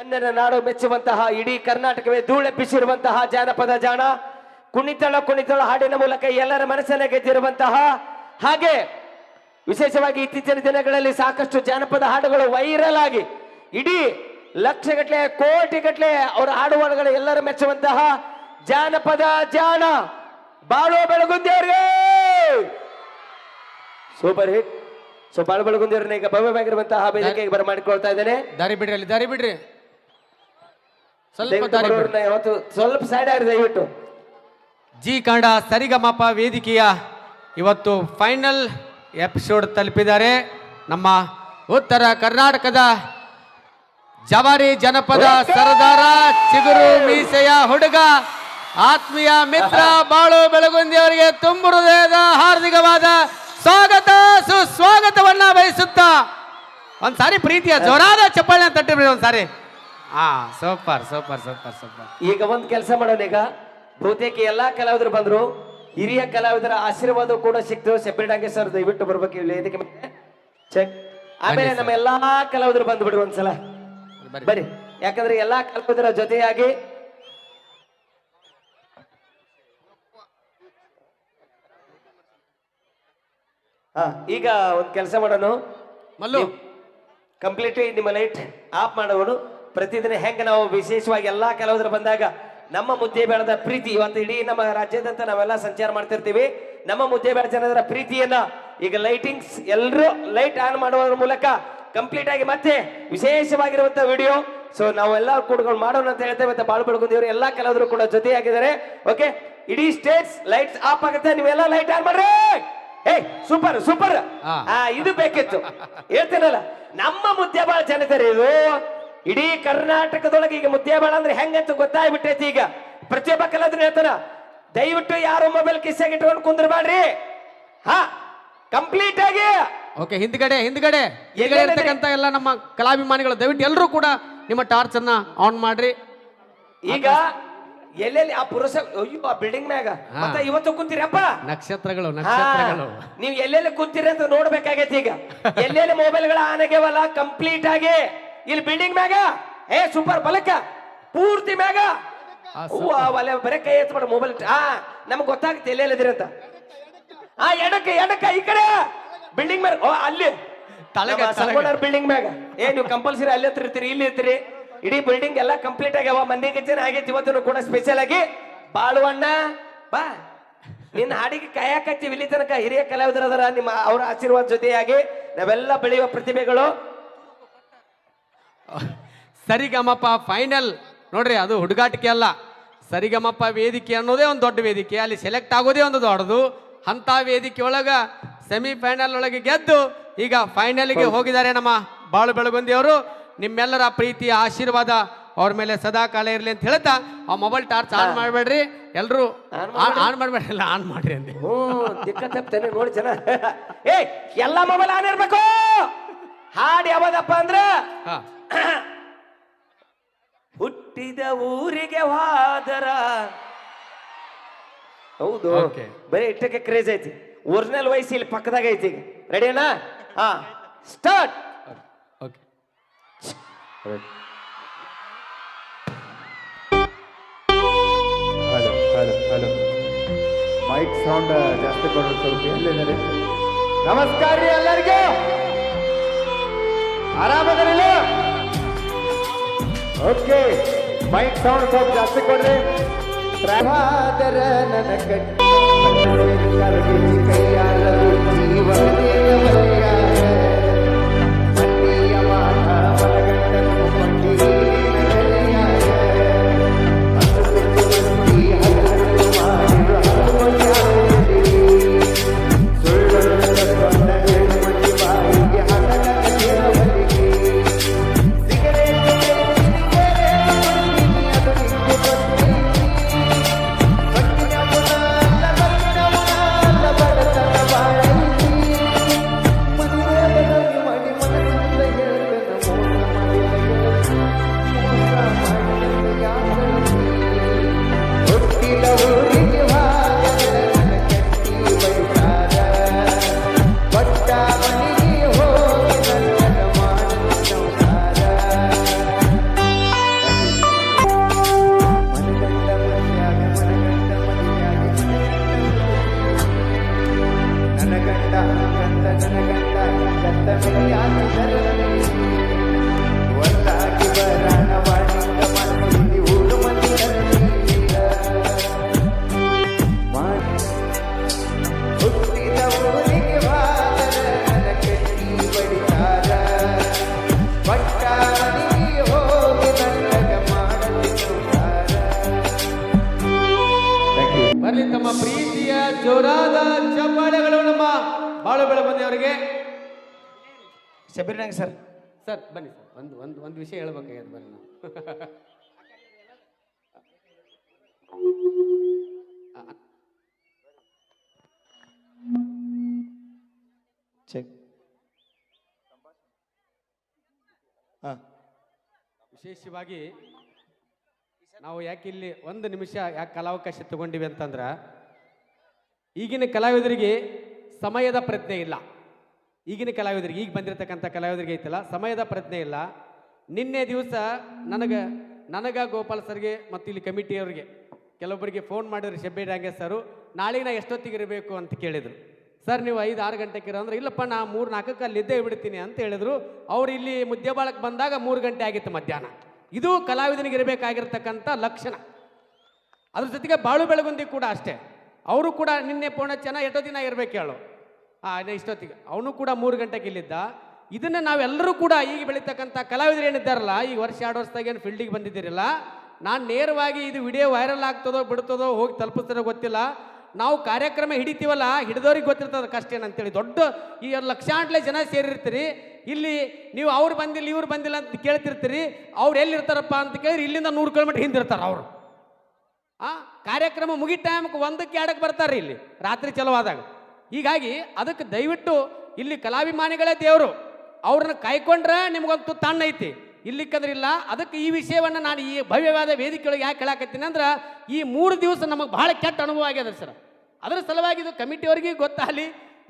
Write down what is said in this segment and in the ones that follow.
ಕನ್ನಡ ನಾಡು ಮೆಚ್ಚುವಂತಹ ಇಡೀ ಕರ್ನಾಟಕವೇ ಧೂಳೆಪ್ಪಿಸಿರುವಂತಹ ಜಾನಪದ ಜಾಣ. ಕುಣಿತಳ ಕುಣಿತಳ ಹಾಡಿನ ಮೂಲಕ ಎಲ್ಲರ ಮನಸ್ಸನ್ನ ಗೆದ್ದಿರುವಂತಹ ಹಾಗೆ ವಿಶೇಷವಾಗಿ ಇತ್ತೀಚಿನ ದಿನಗಳಲ್ಲಿ ಸಾಕಷ್ಟು ಜಾನಪದ ಹಾಡುಗಳು ವೈರಲ್ ಆಗಿ ಇಡೀ ಲಕ್ಷಗಟ್ಲೆ ಕೋಟಿಗಟ್ಲೆ ಅವರ ಹಾಡುವಾಡುಗಳು ಎಲ್ಲರೂ ಮೆಚ್ಚುವಂತಹ ಜಾನಪದ ಜಾಣ. ಬಾಳೋ ಬೆಳಗುಂದಿಯವ್ರಿಗೆ! Super hit. ಸೊ ಬಾಳು ಬೆಳಗುಂದಿಯವ್ರನ್ನ ಈಗ ಭವ್ಯವಾಗಿರುವಂತಹ ವೇದಿಕೆಗೆ ಬರಮಾಡಿಕೊಳ್ತಾ ಇದ್ದೇನೆ. ದಾರಿ ಬಿಡ್ರಿ ಅಲ್ಲಿ, ದಾರಿ ಬಿಡ್ರಿ. ಸ್ವಲ್ಪ ದಾರಿ ಯಾವತ್ತು ಸ್ವಲ್ಪ ಸೈಡ್ ಆಗಿ ದಯವಿಟ್ಟು. ಜಿ ಕನ್ನಡ ಸರಿಗಮಪ ವೇದಿಕೆಯ ಇವತ್ತು ಫೈನಲ್ ಎಪಿಸೋಡ್ ತಲುಪಿದ್ದಾರೆ. ನಮ್ಮ ಉತ್ತರ ಕರ್ನಾಟಕದ ಜವಾರಿ ಜನಪದ ಸರದಾರ ಚಿಗುರು ಮೀಸೆಯ ಹುಡುಗ ಆತ್ಮೀಯ ಮಿತ್ರ ಬಾಳು ಬೆಳಗುಂದಿ ಅವರಿಗೆ ತುಂಬು ಹೃದಯದ ಹಾರ್ದಿಕವಾದ ಸ್ವಾಗತ ಸುಸ್ವಾಗತವನ್ನ ಬಯಸುತ್ತಾ. ಒಂದ್ಸಾರಿ ಪ್ರೀತಿಯ ಜೋರಾದ ಚಪ್ಪಾಳೆ ತಟ್ಟಿಬಿಡಿ ಒಂದ್ಸಾರಿ. ಹಾ ಸೂಪರ್ ಸೂಪರ್ ಸೂಪರ್ ಸೂಪರ್. ಈಗ ಒಂದ್ ಕೆಲಸ ಮಾಡೋಣ ಈಗ. ಬಹುತೇಕ ಎಲ್ಲಾ ಕಲಾವಿದರು ಬಂದ್ರು ಹಿರಿಯ ಕಲಾವಿದರ ಆಶೀರ್ವಾದ ಕೂಡ ಸಿಕ್ತು. ಸೆಪರೇಟ್ ಸರ್ ದಯವಿಟ್ಟು ಬರ್ಬೇಕು ಇಲ್ಲಿ. ಇದಕ್ಕೆ ಚೆಕ್. ಆಮೇಲೆ ನಮ್ಮ ಎಲ್ಲಾ ಕಲಾವಿದರು ಬಂದ್ಬಿಡ್ರಿ ಒಂದ್ಸಲ. ಬರ್ರಿ ಯಾಕಂದ್ರೆ ಎಲ್ಲಾ ಕಲಾವಿದರ ಜೊತೆಯಾಗಿ ಹಾ ಈಗ ಒಂದ್ ಕೆಲಸ ಮಾಡೋಣ. ಮಲ್ಲು. ಕಂಪ್ಲೀಟ್ ನಿಮ್ಮ ಲೈಟ್ ಆಫ್ ಮಾಡೋರು ಪ್ರತಿದಿನ ಹೆಂಗ ನಾವು ವಿಶೇಷವಾಗಿ ಎಲ್ಲಾ ಕೆಲವರು ಬಂದಾಗ ನಮ್ಮ ಮುದ್ದೆ ಬೆಳೆದ ಪ್ರೀತಿ. ಇವತ್ತು ಇಡೀ ನಮ್ಮ ರಾಜ್ಯದಂತ ನಾವೆಲ್ಲ ಸಂಚಾರ ಮಾಡ್ತಿರ್ತೀವಿ. ನಮ್ಮ ಮುದ್ದೆ ಬೆಳೆದ ಜನರ ಪ್ರೀತಿಯನ್ನ ಈಗ ಲೈಟಿಂಗ್ಸ್ ಎಲ್ಲರೂ ಲೈಟ್ ಆನ್ ಮಾಡುವುದರ ಮೂಲಕ ಕಂಪ್ಲೀಟ್ ಆಗಿ ಮತ್ತೆ ವಿಶೇಷವಾಗಿರುವಂತ ವಿಡಿಯೋ ಸೊ ನಾವೆಲ್ಲ ಕೂಡ್ಕೊಂಡು ಮಾಡೋಣ ಅಂತ ಹೇಳ್ತೇವೆ. ಮತ್ತೆ ಬಾಳು ಬೆಳಗುಂದಿಯವರು ಎಲ್ಲ ಕೆಲವರು ಕೂಡ ಜೊತೆಯಾಗಿದ್ದಾರೆ. ಓಕೆ ಇಡೀ ಸ್ಟೇಟ್ಸ್ ಲೈಟ್ಸ್ ಆಫ್ ಆಗುತ್ತೆ. ನೀವೆಲ್ಲ ಲೈಟ್ ಆನ್ ಮಾಡ್ರಿ. ಏಯ್ ಸೂಪರ್ ಸೂಪರ್ ಆ. ಇದು ಬೇಕಿತ್ತು. ಹೇಳ್ತೇನಲ್ಲ ನಮ್ಮ ಮುದ್ದೆ ಬಾಳ ಜನತೆ ಇದು ಇಡೀ ಕರ್ನಾಟಕದೊಳಗೆ ಈಗ ಮುದ್ದೆ ಬಾಳ ಅಂದ್ರೆ ಹೆಂಗಂತ ಗೊತ್ತಾಗ್ಬಿಟ್ಟೈತಿ ಈಗ. ಪ್ರತಿಯೊಬ್ಬ ಕಲಾವಿದ್ರು ಹೇಳ್ತಾನ ದಯವಿಟ್ಟು ಯಾರು ಮೊಬೈಲ್ ಕಿಸ್ಸಾಗಿ ಇಟ್ಕೊಂಡು ಕುಂದ್ರಬೇಡ್ರಿ ಹಾ ಕಂಪ್ಲೀಟ್ ಆಗಿ. ಓಕೆ ಹಿಂದ್ಗಡೆ ಹಿಂದ್ಗಡೆ? ಇರ್ತಕ್ಕಂಥ ಎಲ್ಲ ನಮ್ಮ ಕಲಾಭಿಮಾನಿಗಳು ದಯವಿಟ್ಟು ಎಲ್ಲರೂ ಕೂಡ ನಿಮ್ಮ ಟಾರ್ಚ್ ಅನ್ನ ಆನ್ ಮಾಡ್ರಿ. ಈಗ ಎಲ್ಲೆಲ್ಲಿ ಆ ಪುರುಷ ಅಯ್ಯೋ ಆ ಬಿಲ್ಡಿಂಗ್ ಮ್ಯಾಗ. ಮತ್ತೆ ಇವತ್ತು ಕುಂತೀರಪ್ಪ? ನಕ್ಷತ್ರಗಳು ನಕ್ಷತ್ರಗಳು. ನೀವು ಎಲ್ಲೆಲ್ಲಿ ಕುಂತೀರಿ ಅಂತ ನೋಡ್ಬೇಕಾಗೈತಿ ಈಗ. ಎಲ್ಲೆಲ್ಲಿ ಮೊಬೈಲ್ಗಳ ಆನೆಗೆವಲ್ಲ ಕಂಪ್ಲೀಟ್ ಆಗಿ. ಇಲ್ಲಿ ಬಿಲ್ಡಿಂಗ್ ಮ್ಯಾಗ? ಏ ಸೂಪರ್ ಬಲಕ ಪೂರ್ತಿ ಮ್ಯಾಗ? ಒಲೆ ಬರೇ ಕೈ ಎತ್ಬೇಡ ಮೊಬೈಲ್ ಆ ನಮ್ಗೆ ಗೊತ್ತಾಗುತ್ತೆ ಎಲ್ಲೆಲ್ಲಿದ್ರಿ ಅಂತ. ಆ ಎಡಕ್ಕೆ ಎಡಕ್ಕ ಈ ಕಡೆ. ಬಿಲ್ಡಿಂಗ್ ಮ್ಯಾಗ ಓ ಅಲ್ಲಿ. ಸಂಗೋಣರ್ ಬಿಲ್ಡಿಂಗ್ ಮ್ಯಾಗ. ಏ ನೀವು ಕಂಪಲ್ಸರಿ ಅಲ್ಲಿ ಹತ್ರ ಇರ್ತೀರಿ ಇಲ್ಲಿ ಇರ್ತೀರಿ. ಇಡೀ ಬಿಲ್ಡಿಂಗ್ ಎಲ್ಲ ಕಂಪ್ಲೀಟ್ ಆಗ್ಯಾವ ಮಂದಿಗೆ ಜನ ಆಗೈತಿ ಇವತ್ತು ಕೂಡ ಸ್ಪೆಷಲ್ ಆಗಿ ಬಾಳುವಣ್ಣ ಬಾ. ನಿನ್ನ ಹಾಡಿಗೆ ಕಾಯಕತ್ತೀವಿ ಇಲ್ಲಿ ತನಕ ಹಿರಿಯ ಕಲಾವಿದರ ಅದರ ನಿಮ್ಮ ಅವರ ಆಶೀರ್ವಾದ ಜೊತೆಯಾಗಿ ನಾವೆಲ್ಲ ಬೆಳೆಯುವ ಪ್ರತಿಭೆಗಳು. ಸರಿಗಮಪ ಫೈನಲ್ ನೋಡ್ರಿ ಅದು ಹುಡುಗಾಟಿಕೆ ಅಲ್ಲ. ಸರಿಗಮಪ ವೇದಿಕೆ ಅನ್ನೋದೇ ಒಂದು ದೊಡ್ಡ ವೇದಿಕೆ. ಅಲ್ಲಿ ಸೆಲೆಕ್ಟ್ ಆಗೋದೇ ಒಂದು ದೊಡ್ಡದು. ಅಂತ ವೇದಿಕೆ ಒಳಗ ಸೆಮಿಫೈನಲ್ ಒಳಗೆ ಗೆದ್ದು ಈಗ ಫೈನಲ್ಗೆ ಹೋಗಿದ್ದಾರೆ ನಮ್ಮ ಬಾಳು ಬೆಳಗುಂದಿ ಅವರು ನಿಮ್ಮೆಲ್ಲರ ಪ್ರೀತಿ ಆಶೀರ್ವಾದ ಅವ್ರ ಮೇಲೆ ಸದಾ ಕಾಲ ಇರಲಿ ಅಂತ ಹೇಳ್ತಾ ಆ ಮೊಬೈಲ್ ಟಾರ್ಚ್ ಆನ್ ಮಾಡಬೇಡ್ರಿ. ಎಲ್ಲರೂ ಆನ್ ಮಾಡಬೇಡ್ರಿ. ಎಲ್ಲ ಆನ್ ಮಾಡ್ರಿ ಅಂದೆ. ಹ್ಞೂ ದಿಕ್ಕ ತಪ್ತಾನೆ ನೋಡಿ ಜನ. ಏ ಎಲ್ಲ ಮೊಬೈಲ್ ಆನ್ ಇರ್ಬೇಕು. ಹಾಡು ಯಾವ್ದಪ್ಪ ಅಂದ್ರೆ ಹಾ. ಹುಟ್ಟಿದ ಊರಿಗೆ ಹೋದರ ಹೌದು. Okay. ಬರೀ ಇಟ್ಟಕ್ಕೆ ಕ್ರೇಜ್ ಐತಿ. ಒರಿಜಿನಲ್ ವಯಸ್ಸು ಇಲ್ಲಿ ಪಕ್ಕದಾಗ ಐತಿ ಈಗ. ರೆಡಿನಾ ಹಾ. Start okay hello hello hello mike sound ಜಾಸ್ತಿ ಕೊಡೋದು ಸ್ವಲ್ಪ ಎಲ್ಲಿದ್ದಾರೆ ನಮಸ್ಕಾರ ರೀ ಎಲ್ಲರಿಗೂ. ಓಕೆ ಮೈಕ್ ಸೌಂಡ್ ಸ್ವಲ್ಪ ಜಾಸ್ತಿ ಕೊಡ್ರಿ ಪ್ರಭಾದರ ನನ್ನ ಕಟ್ಟಿ ಕೈಯಾಲದು ಜೀವನೇವಯ್ಯ. ಶಬೀರ್ನಾಗ ಸರ್. ಸರ್ ಬನ್ನಿ ಸರ್. ಒಂದು ಒಂದು ಒಂದು ವಿಷಯ ಹೇಳ್ಬೇಕಾಗ್ಯದ ಬನ್ನಿ ನಾವು. ಚೆಕ್ ಹಾಂ. ವಿಶೇಷವಾಗಿ ನಾವು ಯಾಕೆ ಇಲ್ಲಿ ಒಂದು ನಿಮಿಷ ಯಾಕೆ ಕಲಾವಕಾಶ ತಗೊಂಡಿವಿ ಅಂತಂದ್ರೆ ಈಗಿನ ಕಲಾವಿದರಿಗೆ ಸಮಯದ ಪ್ರಜ್ಞೆ ಇಲ್ಲ. ಈಗಿನ ಕಲಾವಿದರಿಗೆ, ಈಗ ಬಂದಿರತಕ್ಕಂಥ ಕಲಾವಿದರಿಗೆ ಐತಲ್ಲ, ಸಮಯದ ಪ್ರಜ್ಞೆ ಇಲ್ಲ. ನಿನ್ನೆ ದಿವಸ ನನಗೆ, ನನಗ ಗೋಪಾಲ್ ಸರ್ಗೆ ಮತ್ತು ಇಲ್ಲಿ ಕಮಿಟಿಯವ್ರಿಗೆ ಕೆಲವೊಬ್ಬರಿಗೆ ಫೋನ್ ಮಾಡಿದ್ರು ಶಬ್ಬೆ ಡಾಂಗೆ ಸರು, ನಾಳೆಗೆ ನಾ ಎಷ್ಟೊತ್ತಿಗೆ ಇರಬೇಕು ಅಂತ ಕೇಳಿದರು. ಸರ್, ನೀವು ಐದು, ಆರು ಗಂಟೆಗೆ ಇರೋ ಅಂದ್ರೆ, ಇಲ್ಲಪ್ಪ, ನಾ ಮೂರು, ನಾಲ್ಕಕ್ಕೆ ಅಲ್ಲಿದ್ದೇ ಬಿಡ್ತೀನಿ ಅಂತ ಹೇಳಿದ್ರು. ಅವ್ರು ಇಲ್ಲಿ ಮುದ್ದೆಬಾಳಕ್ಕೆ ಬಂದಾಗ ಮೂರು ಗಂಟೆ ಆಗಿತ್ತು ಮಧ್ಯಾಹ್ನ. ಇದು ಕಲಾವಿದನಿಗೆ ಇರಬೇಕಾಗಿರ್ತಕ್ಕಂಥ ಲಕ್ಷಣ. ಅದ್ರ ಜೊತೆಗೆ ಬಾಳು ಬೆಳಗುಂದಿ ಕೂಡ ಅಷ್ಟೇ. ಅವರು ಕೂಡ ನಿನ್ನೆ ಪೂರ್ಣಚನ ಎಷ್ಟೋ ದಿನ ಇರಬೇಕು ಹೇಳು. ಇನ್ನು ಇಷ್ಟೊತ್ತಿಗೆ. ಅವನು ಕೂಡ ಮೂರು ಗಂಟೆಗೆ ಇಲ್ಲಿದ್ದ. ಇದನ್ನ ನಾವೆಲ್ಲರೂ ಕೂಡ ಈಗ ಬೆಳೀತಕ್ಕಂಥ ಕಲಾವಿದರು ಏನಿದ್ದಾರಲ್ಲ ಈಗ ವರ್ಷ ಎರಡು ವರ್ಷದಾಗ ಏನು ಫೀಲ್ಡಿಗೆ ಬಂದಿದ್ದೀರಲ್ಲ. ನಾನು ನೇರವಾಗಿ ಇದು ವಿಡಿಯೋ ವೈರಲ್ ಆಗ್ತದೋ ಬಿಡ್ತದೋ ಹೋಗಿ ತಲುಪಿಸ್ತಾರೋ ಗೊತ್ತಿಲ್ಲ. ನಾವು ಕಾರ್ಯಕ್ರಮ ಹಿಡಿತೀವಲ್ಲ, ಹಿಡಿದವ್ರಿಗೆ ಗೊತ್ತಿರ್ತದೆ ಕಷ್ಟ ಏನಂತೇಳಿ. ದೊಡ್ಡ ಈ ಲಕ್ಷಾಂಟ್ಲೆ ಜನ ಸೇರಿರ್ತೀರಿ. ಇಲ್ಲಿ ನೀವು ಅವ್ರು ಬಂದಿಲ್ಲ, ಇವ್ರು ಬಂದಿಲ್ಲ ಅಂತ ಕೇಳ್ತಿರ್ತೀರಿ. ಅವ್ರು ಎಲ್ಲಿರ್ತಾರಪ್ಪ ಅಂತ ಕೇಳಿದ್ರೆ ಇಲ್ಲಿಂದ ನೂರು ಕಿಲೋಮೀಟ್ರ್ ಹಿಂದಿರ್ತಾರೆ ಅವರು. ಆ, ಕಾರ್ಯಕ್ರಮ ಮುಗಿ ಟೈಮ್ಗೆ ಒಂದಕ್ಕೆ ಎರಡಕ್ಕೆ ಬರ್ತಾರೆ ಇಲ್ಲಿ. ರಾತ್ರಿ ಚಲವಾದಾಗ ಹೀಗಾಗಿ ಅದಕ್ಕೆ ದಯವಿಟ್ಟು ಇಲ್ಲಿ ಕಲಾಭಿಮಾನಿಗಳೇ ದೇವರು, ಅವ್ರನ್ನ ಕಾಯ್ಕೊಂಡ್ರೆ ನಿಮ್ಗೊಂದು ತಣ್ಣ ಐತಿ. ಇಲ್ಲಿಕ್ಕಂದ್ರೆ ಇಲ್ಲ, ಅದಕ್ಕೆ ಈ ವಿಷಯವನ್ನು ನಾನು ಈ ಭವ್ಯವಾದ ವೇದಿಕೆಯೊಳಗೆ ಯಾಕೆ ಹೇಳಕತ್ತೀನಿ ಅಂದ್ರೆ, ಈ ಮೂರು ದಿವಸ ನಮಗೆ ಬಹಳ ಕೆಟ್ಟ ಅನುಭವ ಆಗ್ಯದ ಸರ್. ಅದರ ಸಲುವಾಗಿ ಇದು ಕಮಿಟಿಯವರಿಗೆ ಗೊತ್ತಾಗಲಿ,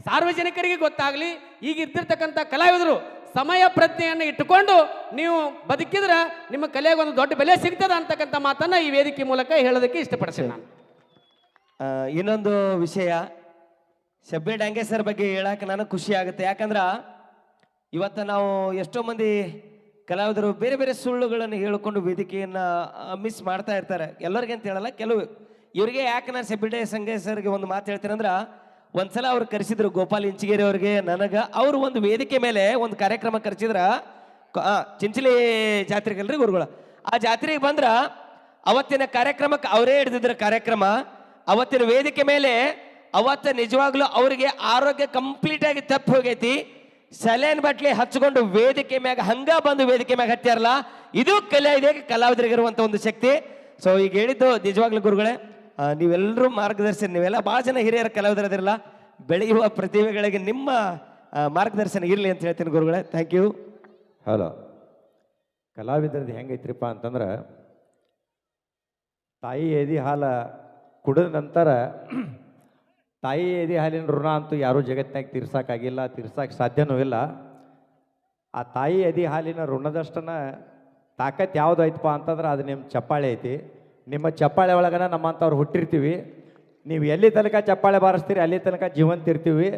ಸಾರ್ವಜನಿಕರಿಗೆ ಗೊತ್ತಾಗಲಿ, ಈಗ ಇದ್ದಿರ್ತಕ್ಕಂಥ ಕಲಾವಿದರು ಸಮಯ ಪ್ರಜ್ಞೆಯನ್ನು ಇಟ್ಟುಕೊಂಡು ನೀವು ಬದುಕಿದ್ರೆ ನಿಮ್ಮ ಕಲೆಗೆ ಒಂದು ದೊಡ್ಡ ಬೆಲೆ ಸಿಗ್ತದ ಅಂತಕ್ಕಂಥ ಮಾತನ್ನ ಈ ವೇದಿಕೆ ಮೂಲಕ ಹೇಳೋದಕ್ಕೆ ಇಷ್ಟಪಡ್ತೀನಿ ನಾನು. ಇನ್ನೊಂದು ವಿಷಯ ಶಬ್ಬೆ ಡಾಂಗೆ ಸರ್ ಬಗ್ಗೆ ಹೇಳಕ್ಕೆ ನನಗೆ ಖುಷಿ ಆಗುತ್ತೆ. ಯಾಕಂದ್ರೆ ಇವತ್ತು ನಾವು ಎಷ್ಟೋ ಮಂದಿ ಕಲಾವಿದರು ಬೇರೆ ಬೇರೆ ಸುಳ್ಳುಗಳನ್ನು ಹೇಳಿಕೊಂಡು ವೇದಿಕೆಯನ್ನು ಮಿಸ್ ಮಾಡ್ತಾ ಇರ್ತಾರೆ. ಎಲ್ಲರಿಗೆ ಅಂತ ಹೇಳಲ್ಲ, ಕೆಲವು ಇವರಿಗೆ ಯಾಕೆ ನಾನು ಶಬ್ಯ ಡೇ ಸಂಗೇ ಸರ್ಗೆ ಒಂದು ಮಾತು ಹೇಳ್ತೀನಿ ಅಂದ್ರೆ, ಒಂದ್ಸಲ ಅವ್ರು ಕರೆಸಿದ್ರು ಗೋಪಾಲ್ ಇಂಚಿಗೇರಿ ಅವ್ರಿಗೆ, ನನಗೆ ಅವರು ಒಂದು ವೇದಿಕೆ ಮೇಲೆ ಒಂದು ಕಾರ್ಯಕ್ರಮ ಕರೆಸಿದ್ರ ಚಿಂಚಲಿ ಜಾತ್ರೆಗಲ್ರಿ ಗುರುಗಳು. ಆ ಜಾತ್ರೆಗೆ ಬಂದ್ರ ಅವತ್ತಿನ ಕಾರ್ಯಕ್ರಮಕ್ಕೆ ಅವರೇ ಹಿಡಿದಿದ್ರ ಕಾರ್ಯಕ್ರಮ, ಅವತ್ತಿನ ವೇದಿಕೆ ಮೇಲೆ ಅವತ್ತ ನಿಜವಾಗ್ಲೂ ಅವರಿಗೆ ಆರೋಗ್ಯ ಕಂಪ್ಲೀಟ್ ಆಗಿ ತಪ್ಪು ಹೋಗೈತಿ. ಸಲೇನ್ ಬಟ್ಲಿ ಹಚ್ಕೊಂಡು ವೇದಿಕೆ ಮ್ಯಾಗ ಹಂಗ ಬಂದು ವೇದಿಕೆ ಮ್ಯಾಗ ಹತ್ತಿರಲ್ಲ ಇದು ಕಲೆ ಇದೆ ಕಲಾವಿದರಿಗಿರುವಂಥ ಒಂದು ಶಕ್ತಿ. ಸೊ ಈಗ ಹೇಳಿದ್ದು ನಿಜವಾಗ್ಲೂ ಗುರುಗಳೇ ನೀವೆಲ್ಲರೂ ಮಾರ್ಗದರ್ಶನ, ನೀವೆಲ್ಲ ಭಾಳ ಜನ ಹಿರಿಯರ ಕಲಾವಿದರದಿರಲ್ಲ, ಬೆಳೆಯುವ ಪ್ರತಿಭೆಗಳಿಗೆ ನಿಮ್ಮ ಮಾರ್ಗದರ್ಶನ ಇರಲಿ ಅಂತ ಹೇಳ್ತೀನಿ ಗುರುಗಳೇ. ಥ್ಯಾಂಕ್ ಯು ಹಲೋ ಕಲಾವಿದ್ರದ್ದು ಹೆಂಗೈತ್ರಿಪ್ಪ ಅಂತಂದ್ರೆ, ತಾಯಿ ಎದಿ ಹಾಲ ಕುಡಿದ ನಂತರ ತಾಯಿ ಎದಿ ಹಾಲಿನ ಋಣ ಅಂತೂ ಯಾರೂ ಜಗತ್ತಿನಾಗ ತೀರ್ಸೋಕ್ಕಾಗಿಲ್ಲ ತೀರ್ಸೋಕ್ಕೆ ಸಾಧ್ಯನೂ ಇಲ್ಲ. ಆ ತಾಯಿ ಎದಿ ಹಾಲಿನ ಋಣದಷ್ಟನ ತಾಕತ್ ಯಾವ್ದು ಐತಪ್ಪ ಅಂತಂದ್ರೆ ಅದು ನಿಮ್ಮ ಚಪ್ಪಾಳೆ ಐತಿ. ನಿಮ್ಮ ಚಪ್ಪಾಳೆ ಒಳಗನ ನಮ್ಮಂಥವ್ರು ಹುಟ್ಟಿರ್ತೀವಿ. ನೀವು ಎಲ್ಲಿ ತನಕ ಚಪ್ಪಾಳೆ ಬಾರಿಸ್ತೀರಿ, ಅಲ್ಲಿ ತನಕ ಜೀವಂತ ಇರ್ತೀವಿ.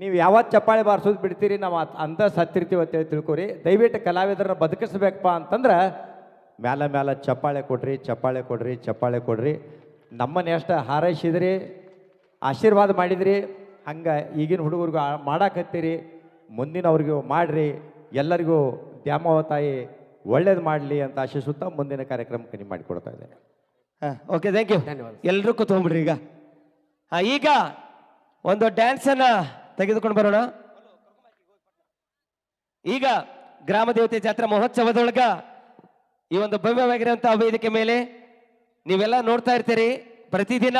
ನೀವು ಯಾವತ್ತು ಚಪ್ಪಾಳೆ ಬಾರಿಸೋದು ಬಿಡ್ತೀರಿ, ನಾವು ಅಂತ ಅಂದ ಸತ್ತಿರ್ತೀವಿ ಅಂತೇಳಿ ತಿಳ್ಕೊರಿ. ದಯವಿಟ್ಟು ಕಲಾವಿದರನ್ನ ಬದುಕಿಸ್ಬೇಕಪ್ಪ ಅಂತಂದ್ರೆ ಮ್ಯಾಲ ಮ್ಯಾಲ ಚಪ್ಪಾಳೆ ಕೊಡ್ರಿ ಚಪ್ಪಾಳೆ ಕೊಡ್ರಿ ಚಪ್ಪಾಳೆ ಕೊಡ್ರಿ. ನಮ್ಮನ್ನ ಎಷ್ಟು ಹಾರೈಸಿದ್ರಿ ಆಶೀರ್ವಾದ ಮಾಡಿದ್ರಿ. ಹಂಗೆ ಈಗಿನ ಹುಡುಗರಿಗೂ ಮಾಡಾಕತ್ತೀರಿ. ಮುಂದಿನವ್ರಿಗೂ ಮಾಡ್ರಿ. ಎಲ್ಲರಿಗೂ ದ್ಯಾಮವ ತಾಯಿ ಒಳ್ಳೇದು ಮಾಡಲಿ ಅಂತ ಆಶಿಸುತ್ತಾ ಮುಂದಿನ ಕಾರ್ಯಕ್ರಮಕ್ಕೆ ನೀವು ಮಾಡಿಕೊಡ್ತಾ ಇದ್ದೇನೆ. ಹಾಂ ಓಕೆ ಥ್ಯಾಂಕ್ ಯು ಧನ್ಯವಾದ. ಎಲ್ಲರೂ ಕೂತ್ಕೊಂಡ್ಬಿಡ್ರಿ ಈಗ. ಹಾಂ ಈಗ ಒಂದು ಡ್ಯಾನ್ಸನ್ನು ತೆಗೆದುಕೊಂಡು ಬರೋಣ. ಈಗ ಗ್ರಾಮ ದೇವತೆ ಜಾತ್ರಾ ಮಹೋತ್ಸವದೊಳಗ ಈ ಒಂದು ಭವ್ಯವಾಗಿರುವಂತಹ ವೇದಿಕೆ ಮೇಲೆ ನೀವೆಲ್ಲ ನೋಡ್ತಾ ಇರ್ತೀರಿ. ಪ್ರತಿದಿನ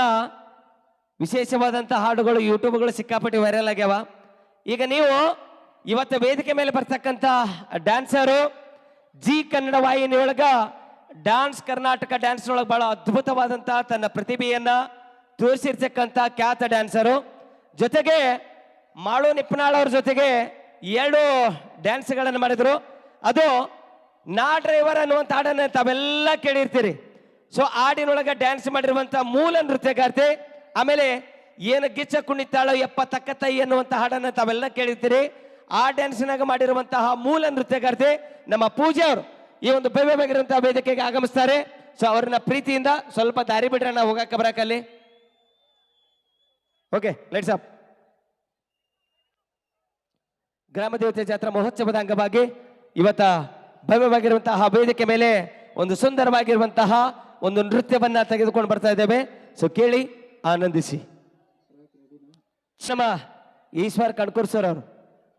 ವಿಶೇಷವಾದಂತಹ ಹಾಡುಗಳು ಯೂಟ್ಯೂಬ್ಗಳು ಸಿಕ್ಕಾಪಟ್ಟೆ ವೈರಲ್ ಆಗ್ಯಾವ. ಈಗ ನೀವು ಇವತ್ತು ವೇದಿಕೆ ಮೇಲೆ ಬರ್ತಕ್ಕಂಥ ಡ್ಯಾನ್ಸರು ಜಿ ಕನ್ನಡ ವಾಹಿನಿಯೊಳಗ ಡ್ಯಾನ್ಸ್ ಕರ್ನಾಟಕ ಡ್ಯಾನ್ಸ್ ಭಾಳ ಬಹಳ ಅದ್ಭುತವಾದಂತಹ ತನ್ನ ಪ್ರತಿಭೆಯನ್ನ ತೋರಿಸಿರ್ತಕ್ಕಂಥ ಖ್ಯಾತ ಡ್ಯಾನ್ಸರು ಜೊತೆಗೆ ಮಾಳು ನಿಪ್ಪನಾಳ್ ಅವ್ರ ಜೊತೆಗೆ ಎರಡು ಡ್ಯಾನ್ಸ್ಗಳನ್ನು ಮಾಡಿದ್ರು. ಅದು ನಾ ಡ್ರೈವರ್ ಅನ್ನುವಂಥ ಹಾಡನ್ನು ತಾವೆಲ್ಲ ಕೇಳಿರ್ತೀರಿ. ಸೊ ಹಾಡಿನೊಳಗೆ ಡ್ಯಾನ್ಸ್ ಮಾಡಿರುವಂಥ ಮೂಲ ನೃತ್ಯಗಾರ್ತಿ ಆಮೇಲೆ ಏನು ಗಿಚ್ಚ ಕುಣಿತಾಳೋ ಎಪ್ಪ ತಕ್ಕ ತೈ ಅನ್ನುವಂಥ ಹಾಡನ್ನು ತಾವೆಲ್ಲ ಕೇಳಿರ್ತೀರಿ. ಆ ಡ್ಯಾನ್ಸ್ನಾಗ ಮಾಡಿರುವಂತಹ ಮೂಲ ನೃತ್ಯಗಾರ್ತೆ ನಮ್ಮ ಪೂಜೆ ಅವರು. ಈ ಒಂದು ಭವ್ಯವಾಗಿರುವಂತಹ ವೇದಿಕೆಗೆ ಆಗಮಿಸ್ತಾರೆ. ಸೊ ಅವ್ರನ್ನ ಪ್ರೀತಿಯಿಂದ ಸ್ವಲ್ಪ ದಾರಿ ಬಿಡ್ರೆ ನಾವು ಹೋಗಕ್ಕೆ ಬರಕಲ್ಲಿ ಓಕೆ ಲೆಟ್ಸ್ ಅಪ್ ಗ್ರಾಮ ದೇವತೆ ಜಾತ್ರಾ ಮಹೋತ್ಸವದ ಅಂಗವಾಗಿ ಇವತ್ತ ಭವ್ಯವಾಗಿರುವಂತಹ ವೇದಿಕೆ ಮೇಲೆ ಒಂದು ಸುಂದರವಾಗಿರುವಂತಹ ಒಂದು ನೃತ್ಯವನ್ನ ತೆಗೆದುಕೊಂಡು ಬರ್ತಾ ಇದ್ದೇವೆ. ಸೊ ಕೇಳಿ. ಆನಂದಿಸಿ. ನಮ್ಮ ಈಶ್ವರ್ ಕಣ್ಕೂರ್ ಸರ್ ಅವರು.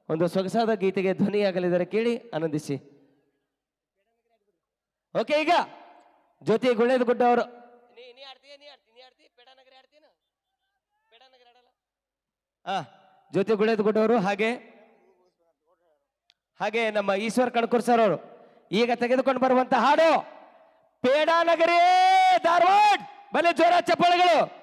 ಒಂದು ಸೊಗಸಾದ ಗೀತೆಗೆ ಧ್ವನಿಯಾಗಲಿದ್ದಾರೆ ಕೇಳಿ ಆನಂದಿಸಿ. ಓಕೆ ಈಗ ಜ್ಯೋತಿ ಗುಳ್ಳೇದ ಗುಡ್ಡ ಅವರು ಜ್ಯೋತಿ ಗುಳ್ಳೇದ ಗುಡ್ಡ ಅವರು ಹಾಗೆ ಹಾಗೆ ನಮ್ಮ ಈಶ್ವರ್ ಕಣ್ಕೂರ್ ಸರ್ ಅವರು. ಈಗ ತೆಗೆದುಕೊಂಡು ಬರುವಂತ ಹಾಡು ಪೇಡಾನಗರಿ ಧಾರವಾಡ. ಬಲೆ ಜೋರ ಚಪ್ಪಾಳೆಗಳು.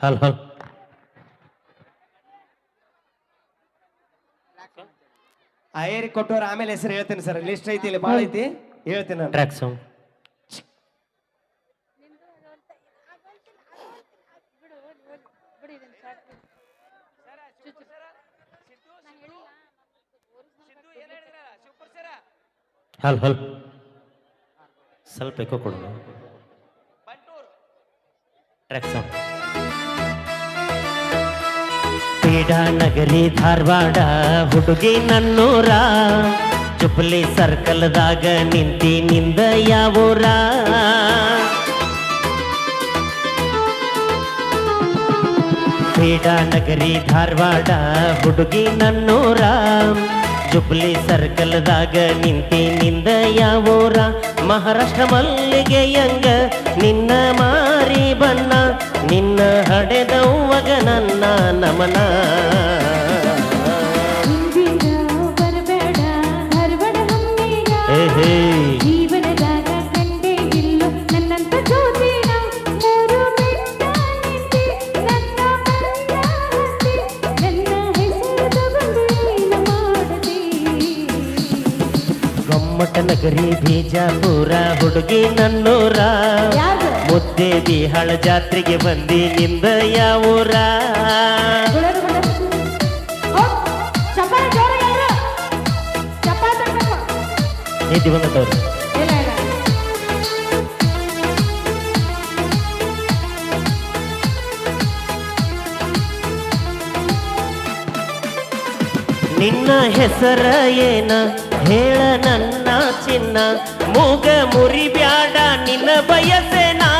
ಹಲ್. ಹಲ್ ಆಯರಿ ಕೊಟ್ಟವ್ರ ಆಮೇಲೆ ಹೆಸರು ಹೇಳ್ತೀನಿ ಸರ್. ಲಿಸ್ಟ್ ಐತಿ ಇಲ್ಲಿ ಭಾಳ ಐತಿ. ಹೇಳ್ತೀನಿ ನಾನು. ಟ್ರ್ಯಾಕ್ ಸಾಂಗ್ ಹಲ್ ಹಲ್. ಸ್ವಲ್ಪ ಎಕೋ ಕೊಡು. ಟ್ರ್ಯಾಕ್ ಪೀಡಾ ನಗರಿ ಧಾರವಾಡ, ಹುಡುಗಿ ನನ್ನೂರ. ಚುಪ್ಲಿ ಸರ್ಕಲ್ದಾಗ ನಿಂತಿ ನಿಂದ ಯಾವೂರ. ಪೀಡಾ ನಗರಿ ಧಾರವಾಡ, ಹುಡುಗಿ ನನ್ನೂರ. ಜುಬ್ಲಿ ಸರ್ಕಲ್ದಾಗ ನಿಂತಿ ನಿಂದ ಯಾವೂರ? ಮಹಾರಾಷ್ಟ್ರ ಮಲ್ಲಿಗೆಯಂಗ ನಿನ್ನ ಮಾರಿ ಬಣ್ಣ ನಿನ್ನ ಹಡೆದವ್ವಗ ನನ್ನ ನಮನ. ಹೇ ನಗರಿ ಬೀಜಾಪುರ ಹುಡುಗಿ ನನ್ನೂರ. ಮುದ್ದೆ ಬಿಹಾಳ ಜಾತ್ರೆಗೆ ಬಂದಿ ನಿಂದ ಯಾವೂರ. ನಿಧಿ ಬಂದವ್ರು ನಿನ್ನ ಹೆಸರ ಏನ? ಹೇಳ ನನ್ನ ಚಿನ್ನ, ಮೂಗ ಮುರಿ ಬ್ಯಾಡ, ನಿನ್ನ ಬಯಸೆನಾ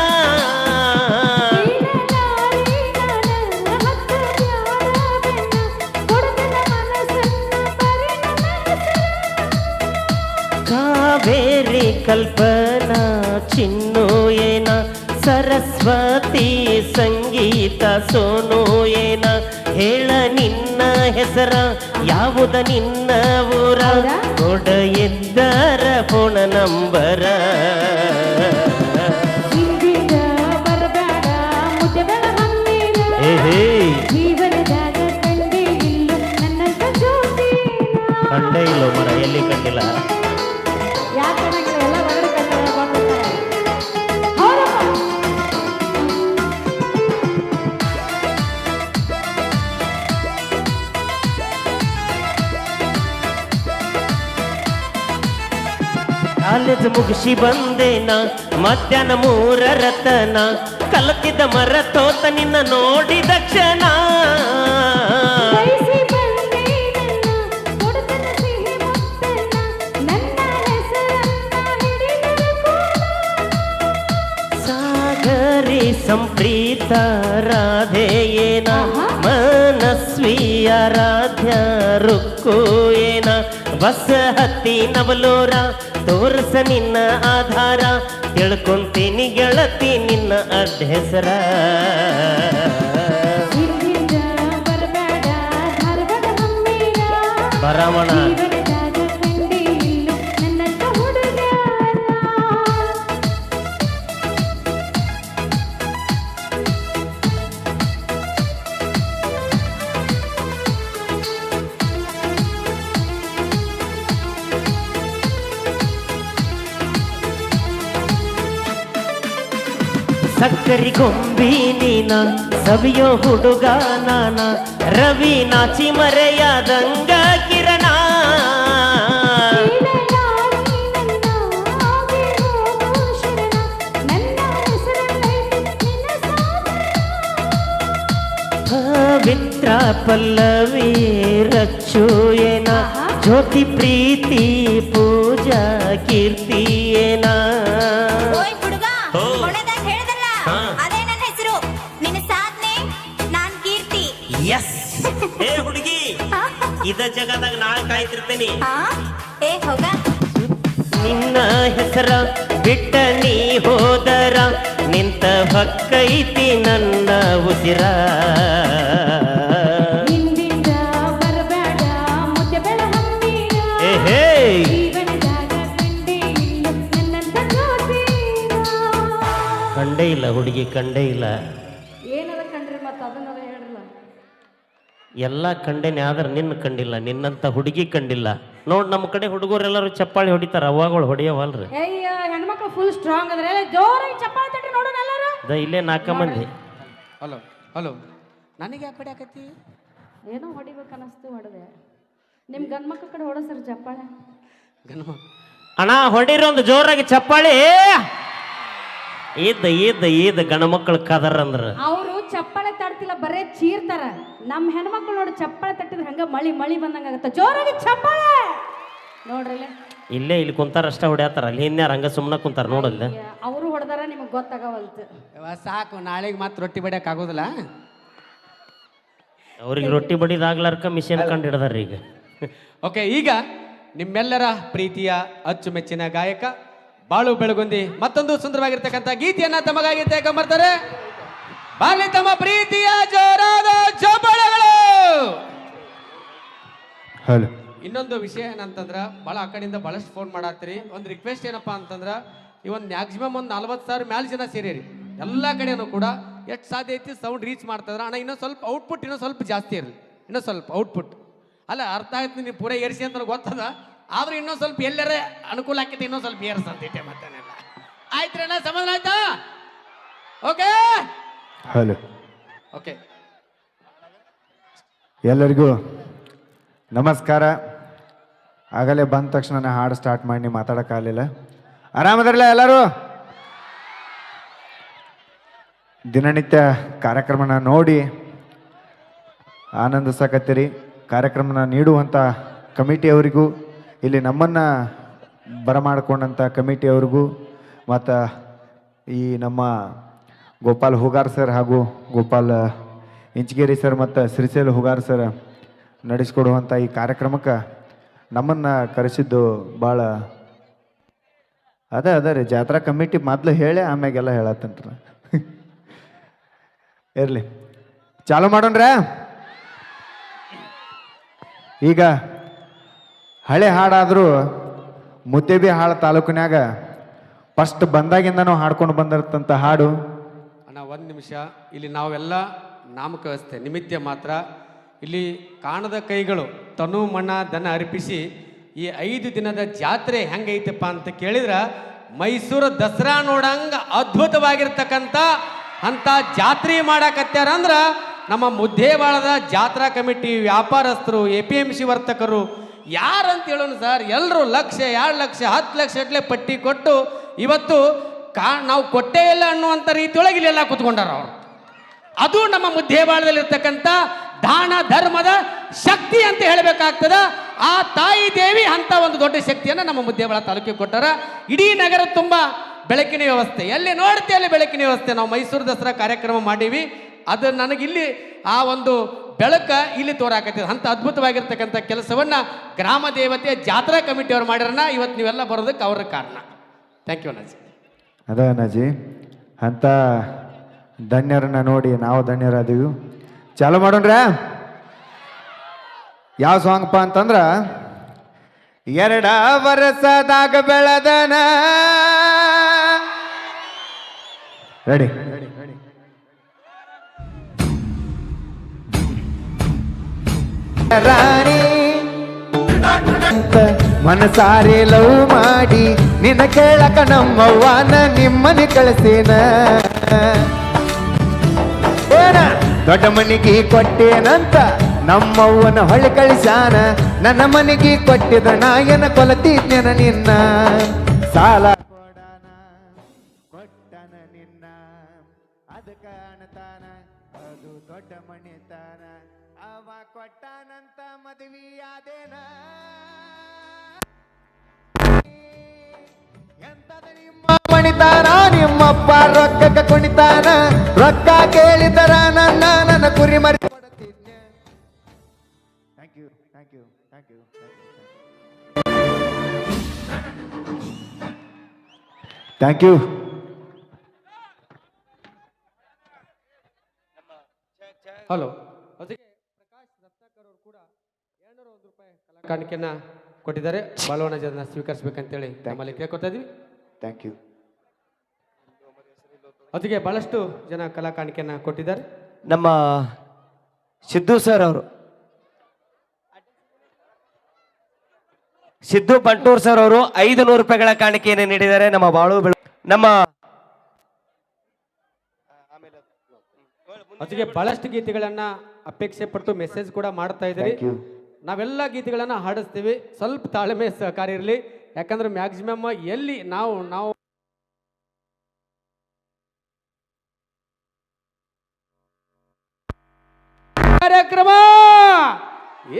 ಕಾವೇರಿ ಕಲ್ಪನಾ ಚಿನ್ನು ಏನ, ಸರಸ್ವತಿ ಸಂಗೀತ ಸೋನು ಏನ ಹೇಳ ನಿನ್ನ ಹೆಸರ ಯಾವುದ ನಿನ್ನ ಊರ? ಕೊಡ ಎದ್ದರ ಫೋನ್ ನಂಬರ ಕಾಲೇಜ್ ಮುಗಿಸಿ ಬಂದೇನ ಮಧ್ಯಾಹ್ನ ಮೂರ ರತನ ಕಲಕಿದ ಮರ ತೋತ ನಿನ್ನ ನೋಡಿದ ಕ್ಷಣ. ಸಾಗರಿ ಸಂಪ್ರೀತ ರಾಧೆಯೇನ. ಮನಸ್ವಿ ಆರಾಧ್ಯ ರುಕ್ಕು ಏನ ಬಸ್ ಹತ್ತಿ ನವಲೋರ ತೋರ್ಸ ನಿನ್ನ ಆಧಾರ ತಿಳ್ಕೊಂತೀನಿ ಗೆಳತಿ ನಿನ್ನ ಅಡ್ಡ ಹೆಸರ ಹಿಂದಿಂದ ಸಕ್ಕರಿ ಗೊಂಬಿ ನೀನ ಸವಿಯೋ ಹುಡುಗ ನಾನ ರವಿ ನಾಚಿ ಮರೆಯಾದಂಗ ಕಿರಣ ನೀನಲಾಗಿ ನನ್ನ ಆಗಿ ಹೋಗು ಶರಣ. ನನ್ನ ಹೆಸರಲ್ಲೈತೆ ನಿನ್ನ ಸಾಧನ. ಪವಿತ್ರ ಪಲ್ಲವಿ ರಚ್ಚು ಏನ ಜ್ಯೋತಿ ಪ್ರೀತಿ ಪೂಜಾ ಕೀರ್ತಿ ಇದ ಜಗದಾಗ ನಾಳೆ ಕಾಯ್ತಿರ್ತೇನೆ. ಹಾ ಏ ಹೋಗ. ನಿನ್ನ ಹೆಸರ ಬಿಟ್ಟ ನೀ ಹೋದರ ನಿಂತ ಹೊಕ್ಕೈತಿ ನನ್ನ ಉಸಿರ. ಹಿಂದಿಂದ ಬರಬೇಡ ಮುದ್ದೆ ಬೆಳ ಹಮ್ಮಿಗ ಏ ಹೇ. ಜೀವನದಾಗ ಕಂಡೇ ಇಲ್ಲ ನನ್ನಂತ. ಕಂಡೇ ಇಲ್ಲ ಹುಡುಗಿ ಕಂಡೇ ಇಲ್ಲ ಏನದ ಕಂಡ್ರಿ ಮತ್ತೆ ಅದನ್ನದ ಹೇಳ್ರಲ್ಲ ಎಲ್ಲ ಕಂಡೇನೆ ಆದ್ರೆ ನಿನ್ನ ಕಂಡಿಲ್ಲ ನಿನ್ನಂತ ಹುಡುಗಿ ಕಂಡಿಲ್ಲ. ನೋಡ್ ನಮ್ಮ ಕಡೆ ಹುಡುಗರೆಲ್ಲರೂ ಚಪ್ಪಾಳಿ ಹೊಡಿತಾರ ಅವಾಗಳು ಹೊಡಿಯವಲ್ರಿ ಅಯ್ಯ ಹೆಣ್ಮಕ್ಳು ಫುಲ್ ಸ್ಟ್ರಾಂಗ್ ಅಂದ್ರೆ ಜೋರಾಗಿ ಚಪ್ಪಾಳೆ ತಟ್ಟಿ ನೋಡೋಣ ಎಲ್ಲರೂ? ದ ಇಲ್ಲೇ ನಾಲ್ಕ ಮಂದಿ. Hello hello. ನನಗೆ ಯಾಕೆ ಹೊಡ್ಯಾಕತ್ತಿ? ಏನೋ ಹೊಡಿಬೇಕು ಅನಿಸ್ತು ಹೊಡೆದೆ. ನಿಮ್ಮ ಗಂಡ್ ಮಕ್ಳ ಕಡೆ ಹೊಡೋ ಸರ್ ಚಪ್ಪಾಳೆ? ಗಣಮ ಅಣ್ಣ ಹೊಡೀರಿ ಒಂದು ಜೋರಾಗಿ ಚಪ್ಪಾಳಿ. ಈದ್ ಈದ್ ಈದ್ ಗಂಡ ಮಕ್ಕಳು ಕದರ್ ಅಂದ್ರೆ. ಅವರು ಚಪ್ಪಾಳೆ ಬರೇ ಚೀರ್ತಾರ. ನಮ್ಮ ಹೆಣ್ಮಕ್ಳು ನೋಡಿ ಚಪ್ಪಾಳೆ ತಟ್ಟಿದ್ರೆ ಹಂಗ ಮಳಿ ಮಳಿ ಬಂದಂಗ ಆಗತ್ತ. ಜೋರಾಗಿ ಚಪ್ಪಾಳೆ! ನೋಡ್ರಿ ಇಲ್ಲೇ. ಇಲ್ಲಿ ಕುಂತಾರ ಅಷ್ಟ ಹೊಡ್ಯಾತಾರ. ಅಲ್ಲಿ ಇನ್ಯಾರ ಹಂಗ ಸುಮ್ಮನೆ ಕುಂತಾರ ನೋಡಲ್ಲ. ಅವರು ಹೊಡೆದಾರ ನಿಮಗೆ ಗೊತ್ತಾಗವಲ್ತು. ಯವ್ವ, ಸಾಕು ನಾಳೆಗೆ ಮತ್ತೆ ರೊಟ್ಟಿ ಬಡಿಯಕ್ಕೆ ಆಗೋದಿಲ್ಲ. ಅವ್ರಿಗೆ ರೊಟ್ಟಿ ಬಡಿದಾಗ್ಲಾರ್ಕ ಮಿಷನ್ ಕಂಡು ಹಿಡ್ದಾರ ಈಗ. ಓಕೆ ಈಗ ನಿಮ್ಮೆಲ್ಲರ ಪ್ರೀತಿಯ ಅಚ್ಚುಮೆಚ್ಚಿನ ಗಾಯಕ ಬಾಳು ಬೆಳಗುಂದಿ ಮತ್ತೊಂದು ಸುಂದರವಾಗಿರ್ತಕ್ಕಂಥ ಗೀತೆಯನ್ನ ತಮಗಾಗಿ ತೆಗೊಂಬರ್ತಾರೆ ಬಾಲಿ ತಮ್ಮ ಪ್ರೀತಿಯ ಜೋರಾದ ಚಪ್ಪಾಳೆಗಳು ಹಲೋ ಇನ್ನೊಂದು ವಿಷಯ ಏನಂತಂದ್ರ ಭಾಳ ಆ ಕಡೆಯಿಂದ ಭಾಳಷ್ಟು ಫೋನ್ ಮಾಡಾತ್ರಿ ಒಂದು ರಿಕ್ವೆಸ್ಟ್ ಏನಪ್ಪಾ ಅಂತಂದ್ರ ಈ ಒಂದು ಮ್ಯಾಕ್ಸಿಮಮ್ ಒಂದು ನಲ್ವತ್ತು ಸಾವಿರ ಮ್ಯಾಲ ಜನ ಸೇರಿರಿ. ಎಲ್ಲ ಕಡೆನೂ ಕೂಡ ಎಷ್ಟು ಸಾಧ್ಯ ಐತಿ ಸೌಂಡ್ ರೀಚ್ ಮಾಡ್ತದ್ರ ಅಣ್ಣ ಇನ್ನೊಂದು ಸ್ವಲ್ಪ ಔಟ್ಪುಟ್ ಇನ್ನೊಂದು ಸ್ವಲ್ಪ ಜಾಸ್ತಿ ಇರಲಿ. ಇನ್ನೊಂದು ಸ್ವಲ್ಪ ಔಟ್ಪುಟ್ ಅಲ್ಲ ಅರ್ಥ ಆಯ್ತು ನೀವು ಪೂರ ಏರಿಸಿ ಅಂತ ಗೊತ್ತದ. ಆದ್ರೆ ಇನ್ನೊಂದು ಸ್ವಲ್ಪ ಎಲ್ಲರೇ ಅನುಕೂಲ ಆಕೈತಿ ಇನ್ನೊಂದು ಸ್ವಲ್ಪ ಏರ್ಸಂತೈತೆ ಮತ್ತೆ ಆಯ್ತು ಅಣ್ಣ ಸಮಾಧಾನ ಆಯ್ತಾ? Okay hello. ಓಕೆ. ಎಲ್ಲರಿಗೂ ನಮಸ್ಕಾರ. ಆಗಲೇ ಬಂದ ತಕ್ಷಣ ನಾನು ಹಾಡು ಸ್ಟಾರ್ಟ್ ಮಾಡಿ ಮಾತಾಡೋಕ್ಕಾಗಲಿಲ್ಲ ಆರಾಮದಿರಲ್ಲ ಎಲ್ಲರೂ? ದಿನನಿತ್ಯ ಕಾರ್ಯಕ್ರಮನ ನೋಡಿ ಆನಂದಿಸಕತ್ತೀರಿ ಕಾರ್ಯಕ್ರಮನ ನೀಡುವಂಥ ಕಮಿಟಿಯವರಿಗೂ ಇಲ್ಲಿ ನಮ್ಮನ್ನು ಬರಮಾಡಿಕೊಂಡಂಥ ಕಮಿಟಿಯವ್ರಿಗೂ ಮತ್ತು ಈ ನಮ್ಮ ಗೋಪಾಲ್ ಹುಗಾರ್ ಸರ್ ಹಾಗೂ ಗೋಪಾಲ್ ಇಂಚಗೇರಿ ಸರ್ ಮತ್ತು ಶ್ರೀಶೈಲ್ ಹುಗಾರ್ ಸರ್ ನಡೆಸಿಕೊಡುವಂಥ ಈ ಕಾರ್ಯಕ್ರಮಕ್ಕೆ ನಮ್ಮನ್ನು ಕರೆಸಿದ್ದು ಭಾಳ ಅದೇ ಅದೇ ರೀ. ಜಾತ್ರಾ ಕಮಿಟಿ ಮೊದಲು ಹೇಳಿ ಆಮ್ಯಾಗೆಲ್ಲ ಹೇಳತ್ತಂಟ್ರ ಇರಲಿ. ಚಾಲು ಮಾಡೋಣ್ರ? ಈಗ ಹಳೆ ಹಾಡಾದರೂ ಮುದ್ದೇಬಿ ಹಾಳು ತಾಲೂಕಿನಾಗ ಫಸ್ಟ್ ಬಂದಾಗಿಂದನೂ ಹಾಡ್ಕೊಂಡು ಬಂದಿರ್ತಂಥ ಹಾಡು. ನಿಮಿಷ ಇಲ್ಲಿ ನಾವೆಲ್ಲ ನಾಮಕ ವ್ಯವಸ್ಥೆ, ನಿಮಿತ್ತ ಮಾತ್ರ. ಇಲ್ಲಿ ಕಾಣದ ಕೈಗಳು, ತನು ಮಣ್ಣ ದನ ಅರ್ಪಿಸಿ ಈ ಐದು ದಿನದ ಜಾತ್ರೆ ಹೆಂಗೈತಪ್ಪ ಅಂತ ಕೇಳಿದ್ರೆ ಮೈಸೂರು ದಸರಾ ನೋಡಂಗ ಅದ್ಭುತವಾಗಿರ್ತಕ್ಕಂಥ ಅಂತ ಜಾತ್ರೆ ಮಾಡಾಕತ್ಯಾರ ಅಂದ್ರ ನಮ್ಮ ಮುದ್ದೇವಾಳದ ಜಾತ್ರಾ ಕಮಿಟಿ ವ್ಯಾಪಾರಸ್ಥರು, ಎ ಪಿ ಎಂ ಸಿ ವರ್ತಕರು, ಯಾರಂತ ಹೇಳೋಣ ಸರ್? ಎಲ್ಲರೂ ಲಕ್ಷ, ಎರಡು ಲಕ್ಷ, ಹತ್ತು ಲಕ್ಷ ಗಟ್ಟಲೆ ಪಟ್ಟಿ ಕೊಟ್ಟು ಇವತ್ತು ಕಾ, ನಾವು ಕೊಟ್ಟೇ ಇಲ್ಲ ಅನ್ನುವಂಥ ರೀತಿಯೊಳಗೆ ಇಲ್ಲೆಲ್ಲ ಕೂತ್ಕೊಂಡಾರ ಅವರು. ಅದು ನಮ್ಮ ಮುದ್ದೇಬಾಳದಲ್ಲಿರ್ತಕ್ಕಂಥ ದಾನ ಧರ್ಮದ ಶಕ್ತಿ ಅಂತ ಹೇಳಬೇಕಾಗ್ತದ. ಆ ತಾಯಿ ದೇವಿ ಅಂತ ಒಂದು ದೊಡ್ಡ ಶಕ್ತಿಯನ್ನು ನಮ್ಮ ಮುದ್ದೇಬಾಳ ತಾಲೂಕಿಗೆ ಕೊಟ್ಟಾರ. ಇಡೀ ನಗರ ತುಂಬ ಬೆಳಕಿನ ವ್ಯವಸ್ಥೆ. ಎಲ್ಲಿ ನೋಡ್ತೀವಿ ಅಲ್ಲಿ ಬೆಳಕಿನ ವ್ಯವಸ್ಥೆ. ನಾವು ಮೈಸೂರು ದಸರಾ ಕಾರ್ಯಕ್ರಮ ಮಾಡೀವಿ. ಅದು ನನಗಿಲ್ಲಿ ಆ ಒಂದು ಬೆಳಕ ಇಲ್ಲಿ ತೋರಾಕತ್ತಿದೆ. ಅಂತ ಅದ್ಭುತವಾಗಿರ್ತಕ್ಕಂಥ ಕೆಲಸವನ್ನು ಗ್ರಾಮ ದೇವತೆಯ ಜಾತ್ರಾ ಕಮಿಟಿಯವರು ಮಾಡಿರೋಣ ಇವತ್ತು ನೀವೆಲ್ಲ ಬರೋದಕ್ಕೆ ಅವರ ಕಾರಣ. Thank you Annaji. ಅದ ಅಣ್ಣಾಜಿ ಅಂತ ಧನ್ಯರನ್ನ ನೋಡಿ ನಾವು ಧನ್ಯರಾದೀವಿ. ಚಾಲು ಮಾಡೋಣ್ರ? ಯಾವ ಸಾಂಗ್ಪ ಅಂತಂದ್ರ, ಎರಡ ವರ್ಷದಾಗ ಬೆಳೆದನ. ರೆಡಿ ರಾಣಿ ಅಂತ ಮನಸಾರೆ ಲವ್ ಮಾಡಿ ನಿನ್ನ ಕೇಳಕ ನಮ್ಮವ್ವನ ನಿಮ್ಮನೆ ಕಳಿಸೇನ? ದೊಡ್ಡ ಮನಿಗೆ ಕೊಟ್ಟೇನಂತ ನಮ್ಮವ್ವನ ಹೊಳೆ ಕಳಿಸಾನ ನನ್ನ ಮನೆಗೆ ಕೊಟ್ಟಿದ ನಾಯನ ಕೊಲತಿದ್ದೇನ ನಿನ್ನ? ಸಾಲ ಕೊಡಾನ, ಕೊಟ್ಟನ ನಿನ್ನ? ಅದು ಕಾಣತಾನ, ಅದು ದೊಡ್ಡ ಅವ ಕೊಟ್ಟನಂತ ಮದುವೆಯಾದೇನ? ಎಂತದ ನಿಮ್ಮ ಕುಣಿತಾನ? ನಿಮ್ಮಪ್ಪ ರೊಕ್ಕಕ್ಕ ಕುಣಿತಾನ? ರೊಕ್ಕ ಕೇಳಿದರ ನನ್ನ ನನ್ನ ಕುರಿ ಮರಿ thank you thank you thank you thank you hello ಅದಕ್ಕೆ ಪ್ರಕಾಶ್ ರತ್ನಾಕರ್ ಅವರು ಕೂಡ ಎರಡ್ನೂರ ಒಂದು ರೂಪಾಯಿ ಕಲಾ ಕಾಣಿಕೆಯನ್ನ ಕೊಟ್ಟಿದ್ದಾರೆ. ಬಾಲವನ ಜನ ಸ್ವೀಕರಿಸಬೇಕಂತೇಳಿ ನಮ್ಮಲ್ಲಿ ಕೇಳ್ಕೊತಾ ಇದೀವಿ. ಥ್ಯಾಂಕ್ ಯು ಅದಕ್ಕೆ ಬಹಳಷ್ಟು ಜನ ಕಲಾ ಕಾಣಿಕೆಯನ್ನ ಕೊಟ್ಟಿದ್ದಾರೆ. ನಮ್ಮ ಸಿದ್ದು ಸರ್ ಅವರು. ಸಿದ್ದು ಬಂಟೂರ್ ಸರ್ ಅವರು ಐದು ನೂರು ರೂಪಾಯಿಗಳ ಕಾಣಿಕೆಯನ್ನು ನೀಡಿದ್ದಾರೆ. ನಮ್ಮ ಬಾಳು ಬೆಳ ನಮ್ಮ ಅದಕ್ಕೆ ಬಹಳಷ್ಟು ಗೀತೆಗಳನ್ನ ಅಪೇಕ್ಷೆ ಪಟ್ಟು ಮೆಸೇಜ್ ಕೂಡ ಮಾಡ್ತಾ ಇದ್ದಾರೆ. ನಾವೆಲ್ಲ ಗೀತೆಗಳನ್ನು ಹಾಡಿಸ್ತೀವಿ. ಸ್ವಲ್ಪ ತಾಳ್ಮೆ ಸಹಕಾರ ಇರಲಿ. ಯಾಕಂದ್ರೆ ಮ್ಯಾಕ್ಸಿಮಮ್ ಎಲ್ಲಿ ನಾವು ನಾವು ಕಾರ್ಯಕ್ರಮ!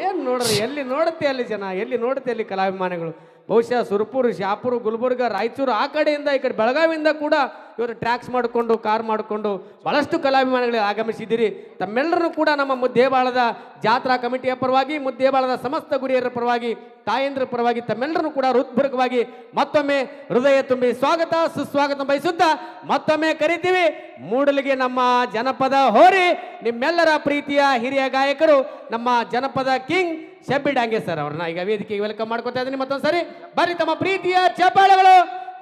ಏನು ನೋಡ್ರಿ, ಎಲ್ಲಿ ನೋಡುತ್ತೆ ಅಲ್ಲಿ ಜನ, ಎಲ್ಲಿ ನೋಡುತ್ತೆ ಅಲ್ಲಿ ಕಲಾಭಿಮಾನಿಗಳು? ಬಹುಶಃ ಸುರಪುರ, ಶಾಪುರ, ಗುಲ್ಬರ್ಗ, ರಾಯಚೂರು ಆ ಕಡೆಯಿಂದ, ಈ ಕಡೆ ಬೆಳಗಾವಿಯಿಂದ ಕೂಡ ಇವರು ಟ್ರ್ಯಾಕ್ಸ್ ಮಾಡಿಕೊಂಡು, ಕಾರ್ ಮಾಡಿಕೊಂಡು ಬಹಳಷ್ಟು ಕಲಾಭಿಮಾನಿಗಳಿಗೆ ಆಗಮಿಸಿದ್ದೀರಿ. ತಮ್ಮೆಲ್ಲರೂ ಕೂಡ ನಮ್ಮ ಮುದ್ದೇಬಾಳದ ಜಾತ್ರಾ ಕಮಿಟಿಯ ಪರವಾಗಿ, ಮುದ್ದೇಬಾಳದ ಸಮಸ್ತ ಗುರಿಯರ ಪರವಾಗಿ, ತಾಯಂದ್ರ ಪರವಾಗಿ ತಮ್ಮೆಲ್ಲರೂ ಕೂಡ ಹೃತ್ಪೂರ್ವಕವಾಗಿ ಮತ್ತೊಮ್ಮೆ ಹೃದಯ ತುಂಬಿ ಸ್ವಾಗತ, ಸುಸ್ವಾಗತ ಬಯಸುತ್ತಾ ಮತ್ತೊಮ್ಮೆ ಕರಿತೀವಿ. ಮೂಡಲಿಗೆ ನಮ್ಮ ಜನಪದ ಹೋರಿ, ನಿಮ್ಮೆಲ್ಲರ ಪ್ರೀತಿಯ ಹಿರಿಯ ಗಾಯಕರು, ನಮ್ಮ ಜನಪದ ಕಿಂಗ್ ಶಬ್ಬಿ ಡಾಂಗೆ ಸರ್ ಅವ್ರನ್ನ. ಈಗ ವೇದಿಕೆಗೆ ವೆಲ್ಕಮ್ ಮಾಡ್ಕೊತಾ ಇದ್ದೀನಿ ಮತ್ತೊಂದು ಸರಿ ಬರ್ರಿ ತಮ್ಮ ಪ್ರೀತಿಯ ಚಪ್ಪಾಳೆಗಳು.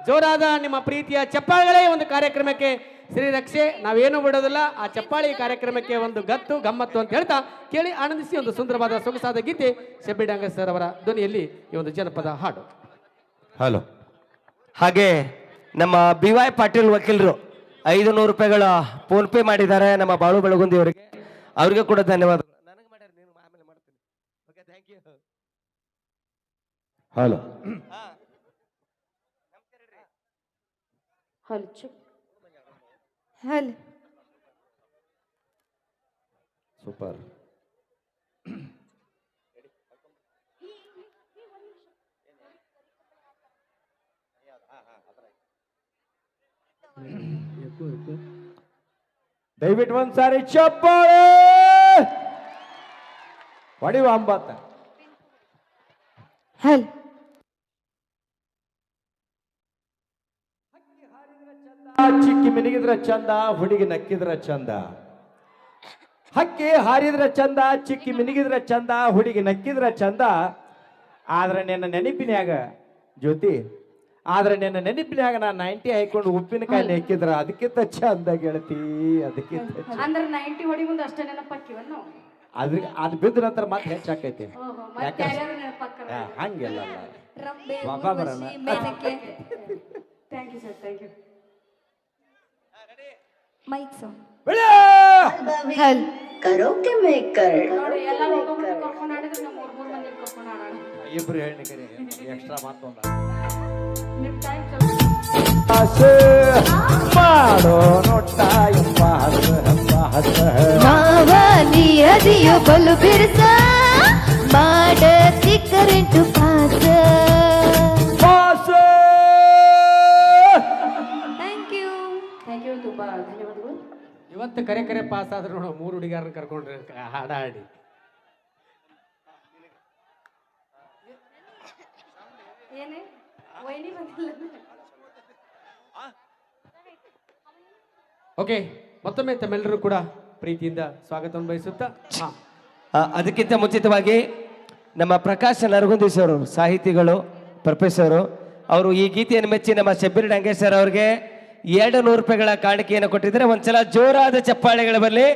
ಜೋರಾದ ನಿಮ್ಮ ಪ್ರೀತಿಯ ಚಪ್ಪಾಳೆಗಳೇ ಒಂದು ಕಾರ್ಯಕ್ರಮಕ್ಕೆ ಶ್ರೀ ರಕ್ಷೆ ನಾವೇನು ಬಿಡೋದಿಲ್ಲ. ಆ ಚಪ್ಪಾಳಿ ಕಾರ್ಯಕ್ರಮಕ್ಕೆ ಒಂದು ಗತ್ತು, ಗಮ್ಮತ್ತು ಅಂತ ಹೇಳ್ತಾ ಕೇಳಿ ಆನಂದಿಸಿ ಒಂದು ಸುಂದರವಾದ ಸೊಗಸಾದ ಗೀತೆ ಶಬ್ಬಿ ಡಾಂಗೆ ಸರ್ ಅವರ ಧ್ವನಿಯಲ್ಲಿ ಈ ಒಂದು ಜನಪದ ಹಾಡು. ಹಲೋ ಹಾಗೆ ನಮ್ಮ ಬಿ ವೈ ಪಾಟೀಲ್ ವಕೀಲರು ಐದು ನೂರು ರೂಪಾಯಿಗಳ ಫೋನ್ ಪೇ ಮಾಡಿದ್ದಾರೆ ನಮ್ಮ ಬಾಳು ಬೆಳಗುಂದಿ ಅವರಿಗೆ ಅವ್ರಿಗೆ ಕೂಡ ಧನ್ಯವಾದಗಳು ನನಗೆ ಮಾಡ್ಯಾರ ನೀನು ಆಮೇಲೆ ಮಾಡ್ತೀನಿ ಓಕೆ ಥ್ಯಾಂಕ್ ಯು ಹಲೋ ಹಲ್ ಚುಪ್ ಹಲ್ ಸೂಪರ್ ದಯವಿಟ್ಟು ಒಂದ್ಸಾರಿ ಚಪ್ಪಾಳೆ ಹೊಡಿವ ಅಂಬತ್ತ ಹಲ್ ಚಿಕ್ಕಿ ಮಿನಿಗಿದ್ರ ಚಂದ ಹುಡುಗಿ ನಕ್ಕಿದ್ರ ಚಂದ. ಹಕ್ಕಿ ಹಾರಿದ್ರ ಚಂದ ಚಿಕ್ಕಿ ಮಿನಿಗಿದ್ರ ಚಂದ ಹುಡುಗಿ ನಕ್ಕಿದ್ರ ಚಂದ. ಆದ್ರೆ ನಿನ್ನ ನೆನಪಿನ್ಯಾಗ ಜ್ಯೋತಿ ಆದ್ರೆ ನಿನ್ನ ನೆನಪಿನ್ಯಾಗ ನಾ ನೈಂಟಿ ಹಾಕೊಂಡು ಉಪ್ಪಿನಕಾಯಿ ನೆಕ್ಕಿದ್ರ ಅದಕ್ಕಿಂತ ಚಂದ ಗೆಳತಿ ಅದಕ್ಕಿಂತ. ಅಂದ್ರೆ ನೈಂಟಿ ಹೊಡಿ ಮುಂದೆ ಅಷ್ಟೇ ನೆನಪಾಕಿವ ನಾವು ಅದ್ರ ಅದು ಬಿದ್ದ ನಂತರ ಮತ್ತೆ ಹೆಚ್ಚಾಕೈತಿ ಹಂಗೆಲ್ಲ ವಾಪಾ ಬರೋಣ. Thank you sir thank you mike song hull. Karaoke maker ಇಬ್ರು ಹೇಳಿ ಎಕ್ಸ್ಟ್ರಾ ಸ್ವಲ್ಪ ಆಸೆ ಮಾಡೋ ನೋಟ ಎಂಬ ಹಸ ಹಬ್ಬ ಹಸ. ಮಾವಾಲಿಯ ದಿಯೋ ಬಲು ಬಿರ್ಸ? ಮಾಡ ಇವತ್ತು ಕರೆ ಕರೆ ಪಾಸ್ ಆದ್ರೆ ನೋಡು ಮೂರು ಹುಡುಗಿಯರನ್ನ ಕರ್ಕೊಂಡ್ರೆ ಹಾಡ ಹಾಡಿ ವೈನಿ ಬಂದಿಲ್ಲ. ಓಕೆ ಮತ್ತೊಮ್ಮೆ ತಮ್ಮೆಲ್ಲರೂ ಕೂಡ ಪ್ರೀತಿಯಿಂದ ಸ್ವಾಗತವನ್ನು ಬಯಸುತ್ತಾ ಅದಕ್ಕಿಂತ ಮುಂಚಿತವಾಗಿ ನಮ್ಮ ಪ್ರಕಾಶ್ ನರಗುಂದೀಶ್ ಸರ್ ಅವರು ಸಾಹಿತಿಗಳು ಪ್ರೊಫೆಸರು ಅವರು ಈ ಗೀತೆಯನ್ನು ಮೆಚ್ಚಿ ನಮ್ಮ ಶಬ್ಬೀರ್ ಡಂಗೇಶ್ ಸರ್ ಅವರಿಗೆ ಎರಡು ನೂರು ರೂಪಾಯಿಗಳ ಕಾಣಿಕೆಯನ್ನು ಕೊಟ್ಟಿದ್ದಾರೆ ಒಂದ್ಸಲ ಜೋರಾದ ಚಪ್ಪಾಳೆಗಳ ಬರಲಿ.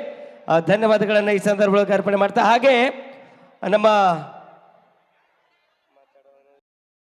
ಧನ್ಯವಾದಗಳನ್ನು ಈ ಸಂದರ್ಭದಲ್ಲಿ ಅರ್ಪಣೆ ಮಾಡ್ತಾ. ಹಾಗೆ ನಮ್ಮ